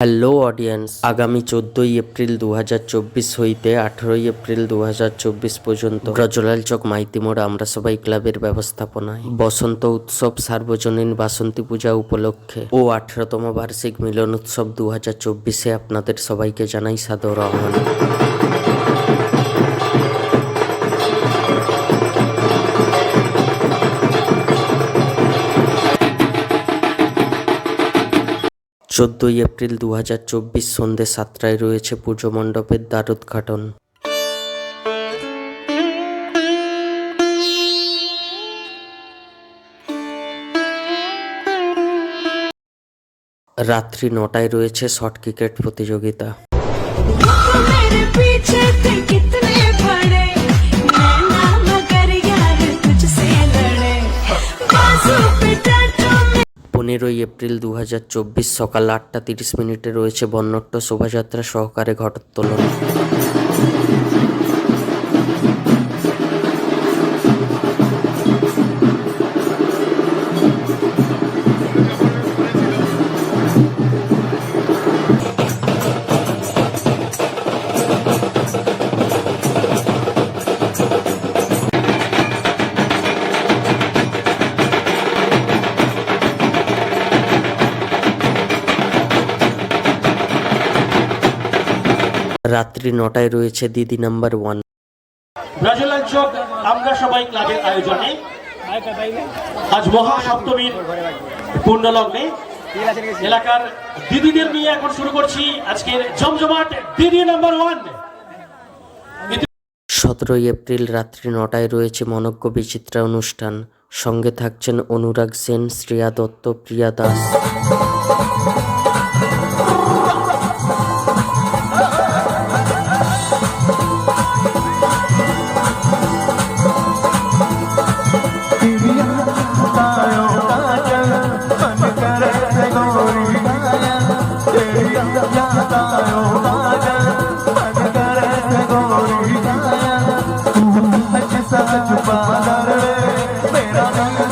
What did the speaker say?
Hello audience, আগামী চোদ্দই April দু হাজার চব্বিশ হইতে আঠারোই এপ্রিল দু হাজার চব্বিশ পর্যন্ত ব্রজলাল চক মাইতিমোড় আমরা সবাই ক্লাবের ব্যবস্থাপনায়। বসন্ত উৎসব, সার্বজনীন বাসন্তী পূজা উপলক্ষে ও আঠারোতম বার্ষিক মিলন উৎসব দু হাজার আপনাদের সবাইকে জানাই সাদর আহ্বান চোদ্দই এপ্রিল দু হাজার চব্বিশ সন্ধ্যে সাতটায় রয়েছে পুজো মণ্ডপের দ্বারোদ্ঘাটন। রাত্রি নটায় রয়েছে শর্ট ক্রিকেট প্রতিযোগিতা। পনেরোই এপ্রিল দু হাজার চব্বিশ সকাল আটটা তিরিশ মিনিটে রয়েছে বর্ণট্ট শোভাযাত্রা সহকারে ঘটোত্তোলন। রাত্রি নটায় রয়েছে দিদি নাম্বার ওয়ান। আমরা সবাই ক্লাবের আয়োজনে। আজ মহা সপ্তমীর পূর্ণলগ্নে এলাকার দিদিদের নিয়ে এখন শুরু করছি আজকের জমজমাট দিদি নাম্বার ওয়ান। সতেরোই এপ্রিল রাত্রি নটায় রয়েছে মনজ্ঞ বিচিত্রা অনুষ্ঠান। সঙ্গে থাকছেন অনুরাগ সেন শ্রেয়া দত্ত প্রিয়া দাস। da da da